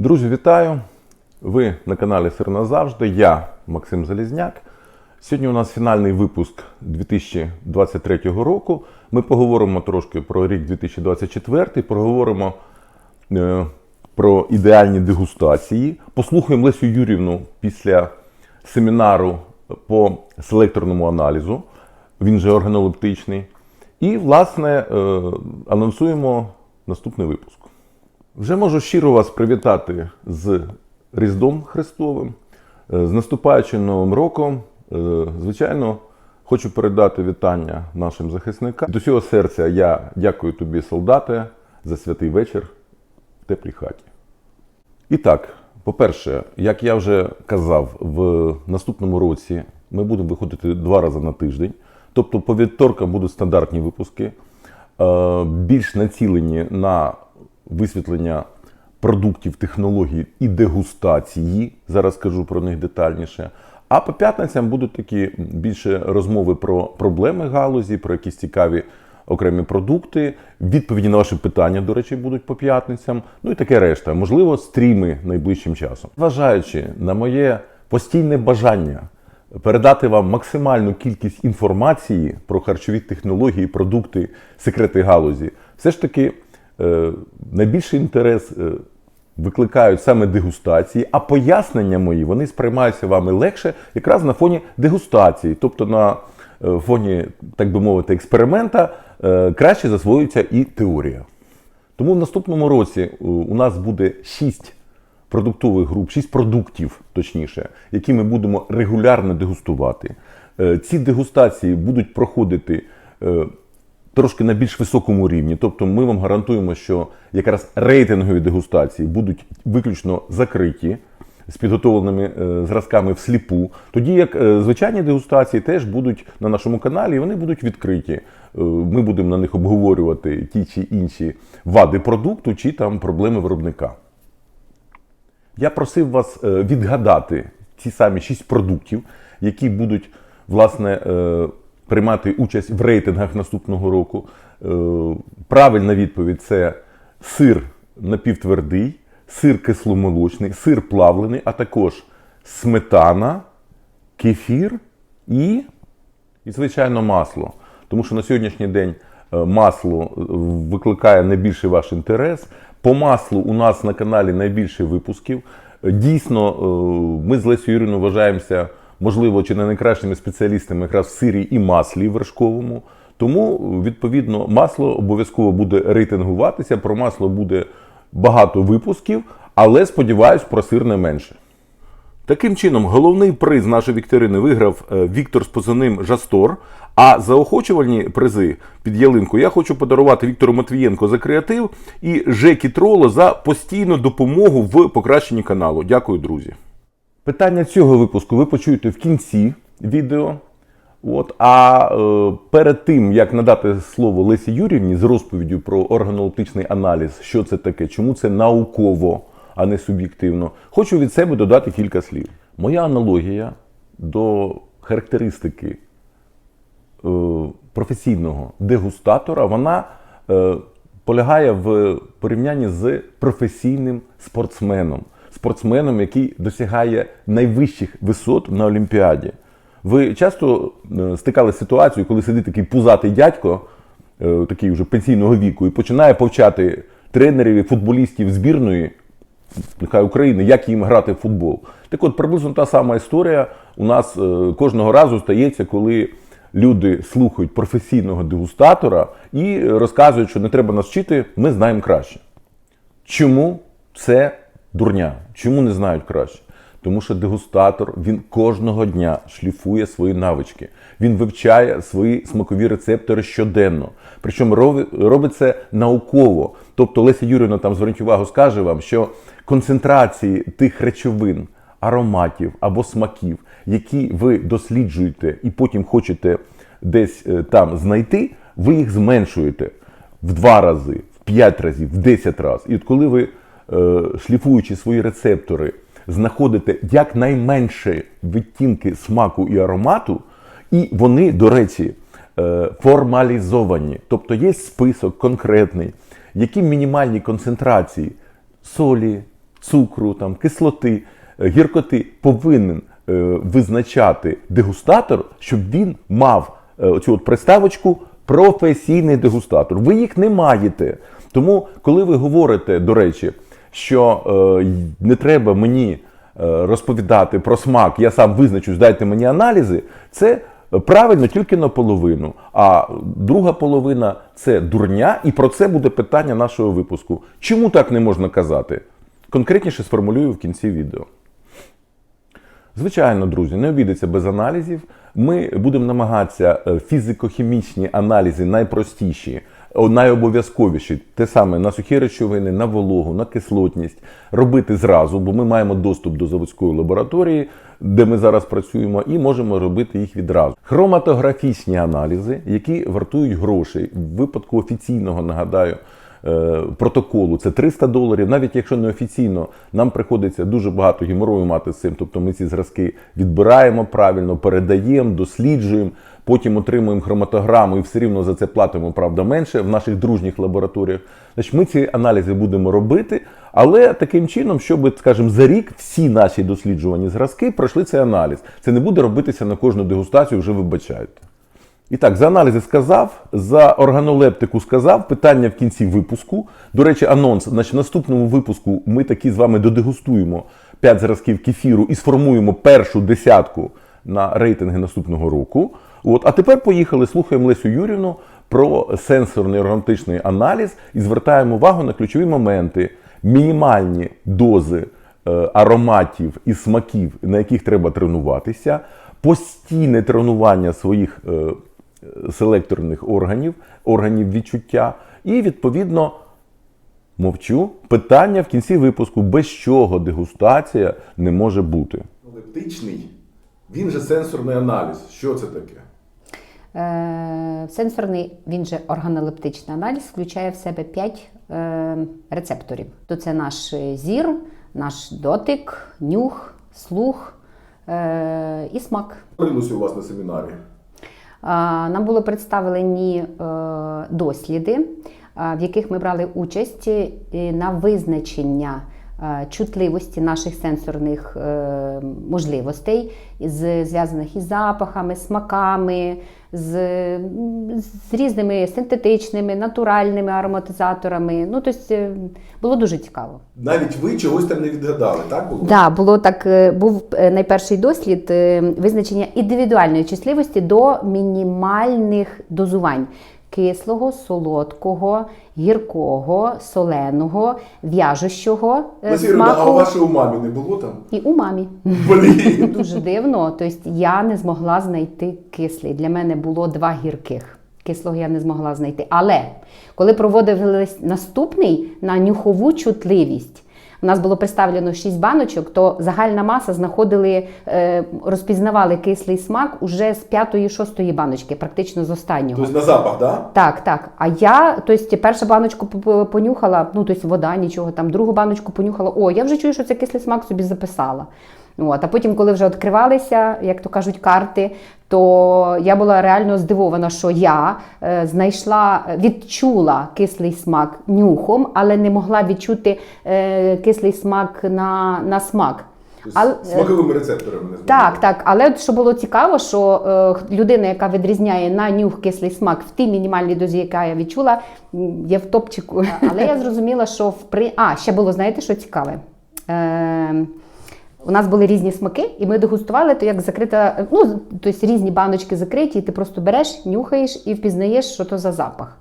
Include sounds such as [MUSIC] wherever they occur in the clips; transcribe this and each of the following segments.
Друзі, вітаю! Ви на каналі Сир назавжди. Я Максим Залізняк. Сьогодні у нас фінальний випуск 2023 року. Ми поговоримо трошки про рік 2024, поговоримо е, про ідеальні дегустації. Послухаємо Лесю Юрівну після семінару по селекторному аналізу. Він же органолептичний. І, власне, е, анонсуємо наступний випуск. Вже можу щиро вас привітати з Різдвом Христовим, е, з наступаючим Новим роком. Е, Звичайно, хочу передати вітання нашим захисникам. До всього серця я дякую тобі, солдати, за святий вечір в теплій хаті. І так, по-перше, як я вже казав, в наступному році ми будемо виходити два рази на тиждень. Тобто по вівторкам будуть стандартні випуски, е, більш націлені на висвітлення продуктів, технологій і дегустації. Зараз скажу про них детальніше. А по п'ятницям будуть такі більше розмови про проблеми галузі, про якісь цікаві окремі продукти. Відповіді на ваші питання, до речі, будуть по п'ятницям. Ну і таке решта. Можливо, стріми найближчим часом. Зважаючи на моє постійне бажання передати вам максимальну кількість інформації про харчові технології, продукти, секрети галузі, все ж таки найбільший інтерес е, викликають саме дегустації, а пояснення мої вони сприймаються вами легше якраз на фоні дегустації, тобто на е, фоні, так би мовити, експеримента е, краще засвоюється і теорія. Тому в наступному році е, у нас буде 6 продуктових груп, 6 продуктів, точніше, які ми будемо регулярно дегустувати. Е, Ці дегустації будуть проходити е, трошки на більш високому рівні. Тобто ми вам гарантуємо, що якраз рейтингові дегустації будуть виключно закриті з підготовленими е, зразками всліпу. Тоді як е, звичайні дегустації теж будуть на нашому каналі, і вони будуть відкриті. Е, Ми будемо на них обговорювати ті чи інші вади продукту чи там проблеми виробника. Я просив вас відгадати ці самі шість продуктів, які будуть власне приймати участь в рейтингах наступного року. Е, Правильна відповідь це сир напівтвердий, сир кисломолочний, сир плавлений, а також сметана, кефір і, і звичайно, масло. Тому що на сьогоднішній день е, масло е, викликає найбільший ваш інтерес. По маслу у нас на каналі найбільше випусків. Дійсно, ми з Лесю Юріною вважаємося, можливо, чи не найкращими спеціалістами якраз в сирі і маслі вершковому. Тому, відповідно, масло обов'язково буде рейтингуватися. Про масло буде багато випусків, але сподіваюсь, про сир не менше. Таким чином, головний приз нашої вікторини виграв е, Віктор з позивним Жастор. А заохочувальні призи під ялинку я хочу подарувати Віктору Матвієнко за креатив і Жекі Троло за постійну допомогу в покращенні каналу. Дякую, друзі. Питання цього випуску ви почуєте в кінці відео. От, а е, перед тим, як надати слово Лесі Юрівні з розповіддю про органолептичний аналіз, що це таке, чому це науково, а не суб'єктивно, хочу від себе додати кілька слів. Моя аналогія до характеристики е, професійного дегустатора, вона е, полягає в порівнянні з професійним спортсменом. Спортсменом, який досягає найвищих висот на Олімпіаді. Ви часто е, стикали з ситуацією, коли сидить такий пузатий дядько, е, такий вже пенсійного віку, і починає повчати тренерів і футболістів збірної нехай України, як їм грати в футбол. Так от приблизно та сама історія у нас е, кожного разу стається, коли люди слухають професійного дегустатора і розказують, що не треба нас вчити, ми знаємо краще. Чому це дурня? Чому не знають краще? Тому що дегустатор він кожного дня шліфує свої навички. Він вивчає свої смакові рецептори щоденно. Причому робить це науково. Тобто Леся Юрівна там зверніть увагу, скаже вам, що концентрації тих речовин, ароматів або смаків, які ви досліджуєте і потім хочете десь е, там знайти, ви їх зменшуєте в два рази, в п'ять разів, в десять разів. І от коли ви, шліфуючи свої рецептори, знаходите якнайменше відтінки смаку і аромату, і вони, до речі, е, формалізовані. Тобто є список конкретний, які мінімальні концентрації солі, цукру, там, кислоти, е, гіркоти повинен е, визначати дегустатор, щоб він мав е, оцю от приставочку професійний дегустатор. Ви їх не маєте. Тому, коли ви говорите, до речі, що е, не треба мені е, розповідати про смак, я сам визначусь, дайте мені аналізи, це правильно тільки наполовину. А друга половина це дурня, і про це буде питання нашого випуску. Чому так не можна казати? Конкретніше сформулюю в кінці відео. Звичайно, друзі, не обійдеться без аналізів. Ми будемо намагатися е, фізико-хімічні аналізи найпростіші, найобов'язковіші, те саме на сухі речовини, на вологу, на кислотність, робити зразу, бо ми маємо доступ до заводської лабораторії, де ми зараз працюємо, і можемо робити їх відразу. Хроматографічні аналізи, які вартують грошей. В випадку офіційного, нагадаю, е, протоколу це 300 доларів. Навіть якщо не офіційно, нам приходиться дуже багато геморою мати з цим. Тобто ми ці зразки відбираємо правильно, передаємо, досліджуємо, потім отримуємо хроматограму і все рівно за це платимо, правда, менше в наших дружніх лабораторіях. Значить, ми ці аналізи будемо робити, але таким чином, щоб, скажімо, за рік всі наші досліджувані зразки пройшли цей аналіз. Це не буде робитися на кожну дегустацію, вже вибачайте. І так, за аналізи сказав, за органолептику сказав, питання в кінці випуску. До речі, анонс. Значить, наступному випуску ми такі з вами додегустуємо 5 зразків кефіру і сформуємо першу десятку на рейтинги наступного року. От, а тепер поїхали, слухаємо Лесю Юрівну про сенсорний органолептичний аналіз і звертаємо увагу на ключові моменти, мінімальні дози е, ароматів і смаків, на яких треба тренуватися, постійне тренування своїх е, селекторних органів, органів відчуття, і відповідно мовчу питання в кінці випуску, без чого дегустація не може бути. Лептичний, він же сенсорний аналіз. Що це таке? Е, Сенсорний, він же органолептичний аналіз, включає в себе 5 е, рецепторів. То це наш зір, наш дотик, нюх, слух е, і смак. Говорилося у вас на семінарі. Нам було представлені е, досліди, в яких ми брали участь е, на визначення е, чутливості наших сенсорних е, можливостей, зв'язаних із запахами, смаками, з, з різними синтетичними, натуральними ароматизаторами. Ну, тобто е, було дуже цікаво. Навіть ви чогось там не відгадали, так було? Да, було так. е, Був е, найперший дослід е, визначення індивідуальної чутливості до мінімальних дозувань кислого, солодкого, гіркого, соленого, в'яжущого е, смаку у мамі не було там? і умамі. Блін. [LAUGHS] Дуже дивно. Тобто я не змогла знайти кислий. Для мене було два гірких. Кислого я не змогла знайти. Але коли проводили наступний на нюхову чутливість, у нас було представлено 6 баночок, то загальна маса знаходили, е, розпізнавали кислий смак уже з п'ятої-шостої баночки, практично з останнього. на запах, так? Так, так. А я, тобто, першу баночку понюхала, ну тобто вода, нічого там, другу баночку понюхала. О, я вже чую, що це кислий смак собі записала. От, а потім, коли вже відкривалися, як то кажуть, карти, то я була реально здивована, що я е, знайшла, відчула кислий смак нюхом, але не могла відчути е, кислий смак на, на смак. Але- Смаковими рецепторами не так, так. Але от що було цікаво, що е, людина, яка відрізняє на нюх кислий смак в тій мінімальній дозі, яка я відчула, є в топчику. Але я зрозуміла, що в при... А, ще було, знаєте, що цікаве? Е, у нас були різні смаки, і ми дегустували, то як закрита, ну, тобто різні баночки закриті, і ти просто береш, нюхаєш і впізнаєш, що то за запах.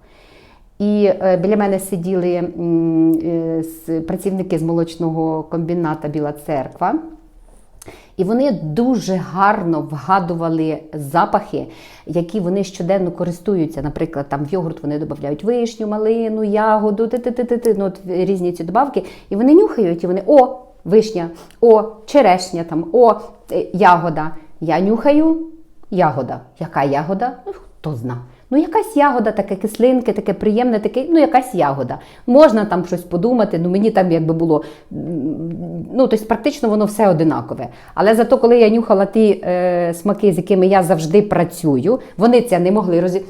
І е, біля мене сиділи е, с- працівники з молочного комбіната Біла Церква. І вони дуже гарно вгадували запахи, які вони щоденно користуються. Наприклад, там в йогурт вони додають вишню, малину, ягоду, ти-ти-ти-ти, ну, от різні ці добавки. І вони нюхають, і вони о, вишня, о, черешня, там, о, е, ягода. Я нюхаю ягода. Яка ягода? Ну, хто зна. Ну, якась ягода, таке кислинке, таке приємне, таке, ну, якась ягода. Можна там щось подумати, ну мені там якби було. Ну, тобто практично воно все одинакове. Але зато, коли я нюхала ті е, смаки, з якими я завжди працюю, вони це не могли розі...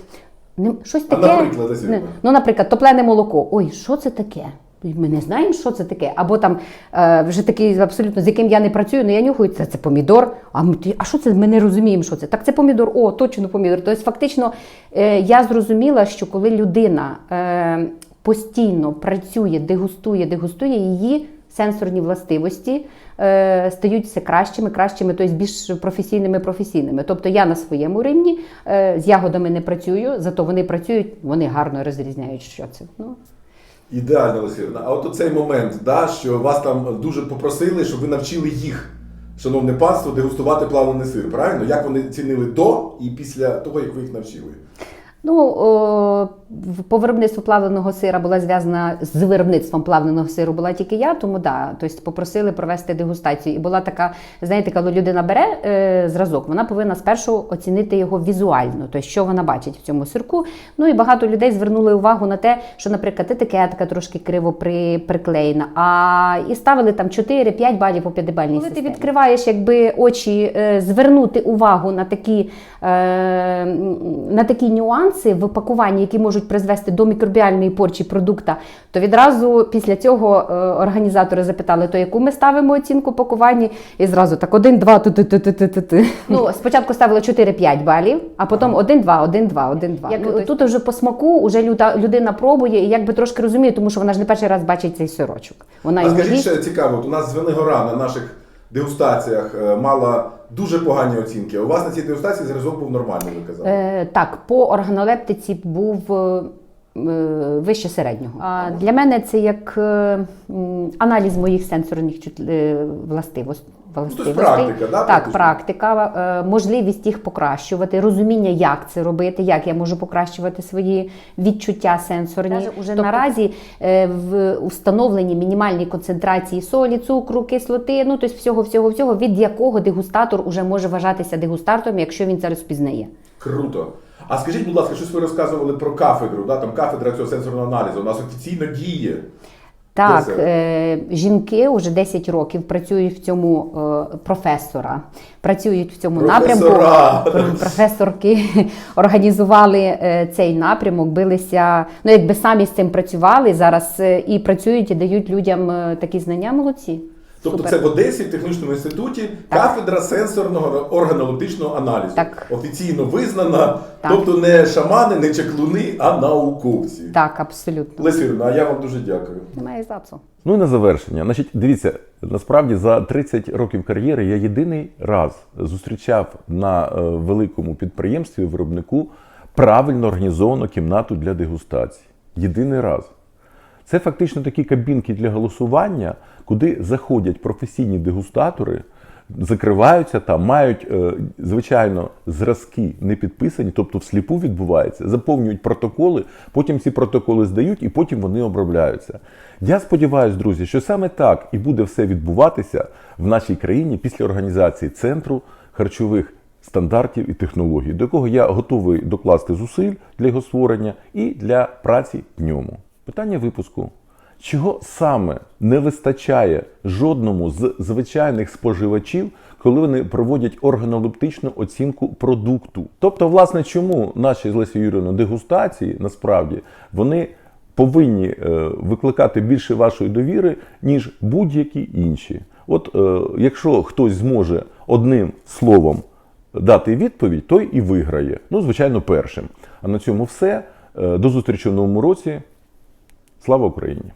Не, щось А, наприклад, Не, ну, наприклад, топлене молоко. Ой, що це таке? Ми не знаємо, що це таке. Або там е, вже такий абсолютно з яким я не працюю, але я нюхаю, це, це помідор. А ми а що це? Ми не розуміємо, що це. Так це помідор, о, точно помідор. Тобто, фактично, е, я зрозуміла, що коли людина е, постійно працює, дегустує, дегустує її сенсорні властивості е, стають все кращими, кращими, тобто більш професійними, професійними. Тобто я на своєму рівні е, з ягодами не працюю, зато вони працюють, вони гарно розрізняють, що це. Ну, Ідеально, Олексіївна. А от цей момент, да, що вас там дуже попросили, щоб ви навчили їх, шановне панство, дегустувати плавлений сир. Правильно? Як вони цінили до і після того, як ви їх навчили? Ну, о, по виробництву плавленого сира була зв'язана з виробництвом плавленого сиру була тільки я, тому да, тобто попросили провести дегустацію. І була така, знаєте, коли людина бере е, зразок, вона повинна спершу оцінити його візуально, тобто що вона бачить в цьому сирку. Ну і багато людей звернули увагу на те, що, наприклад, етикетка трошки криво при, приклеєна, а і ставили там 4-5 балів по п'ятибальній Коли ти відкриваєш якби очі, е, звернути увагу на такі, е, на такі нюанси в пакуванні, які можуть призвести до мікробіальної порчі продукта, то відразу після цього е, організатори запитали, то яку ми ставимо оцінку пакуванні, і зразу так один, два, ту ту ту ту ту ту ту Ну, спочатку ставили 4-5 балів, а потім 1-2, 1-2, 1-2. Як, ну, тут вже по смаку вже люда, людина пробує і якби трошки розуміє, тому що вона ж не перший раз бачить цей сирочок. Вона А скажіть ще цікаво, от у нас Звенигора на наших дегустаціях е, мала дуже погані оцінки. У вас на цій дегустації зразок був нормальний, ви казали. Е, так, по органолептиці був е, е, вище середнього. А для мене це як е, аналіз моїх сенсорних е, властивостей. тобто практика, да, так, практика, е, можливість їх покращувати, розуміння, як це робити, як я можу покращувати свої відчуття сенсорні. Даже Уже наразі е, в установлені мінімальні концентрації солі, цукру, кислоти, ну тобто всього, всього, всього, від якого дегустатор уже може вважатися дегустатором, якщо він це розпізнає. Круто. А скажіть, будь ласка, щось ви розказували про кафедру, да? там кафедра цього сенсорного аналізу. У нас офіційно діє. Так, е, жінки вже 10 років працюють в цьому е, професора, працюють в цьому напрямку. Професора! Пр- Професорки [LAUGHS] організували е, цей напрямок, билися, ну якби самі з цим працювали зараз е, і працюють і дають людям е, такі знання. Молодці. Тобто Супер. це в Одесі, в технічному інституті, кафедра сенсорного органолептичного аналізу. Так. Офіційно визнана. Так. Тобто не шамани, не чаклуни, а науковці. Так, абсолютно. Лесі Юрівна, а я вам дуже дякую. Немає запсу. Ну і на завершення. Значить, дивіться, насправді за 30 років кар'єри я єдиний раз зустрічав на е, великому підприємстві виробнику правильно організовану кімнату для дегустації. Єдиний раз. Це фактично такі кабінки для голосування, куди заходять професійні дегустатори, закриваються там, мають, е, звичайно, зразки не підписані, тобто всліпу відбувається, заповнюють протоколи, потім ці протоколи здають і потім вони обробляються. Я сподіваюся, друзі, що саме так і буде все відбуватися в нашій країні після організації центру харчових стандартів і технологій, до якого я готовий докласти зусиль для його створення і для праці в ньому. Питання випуску. Чого саме не вистачає жодному з звичайних споживачів, коли вони проводять органолептичну оцінку продукту? Тобто, власне, чому наші з Лесі Юрійовною дегустації насправді вони повинні е, викликати більше вашої довіри, ніж будь-які інші? От е, якщо хтось зможе одним словом дати відповідь, той і виграє. Ну, звичайно, першим. А на цьому все. Е, До зустрічі в новому році. Слава Україні!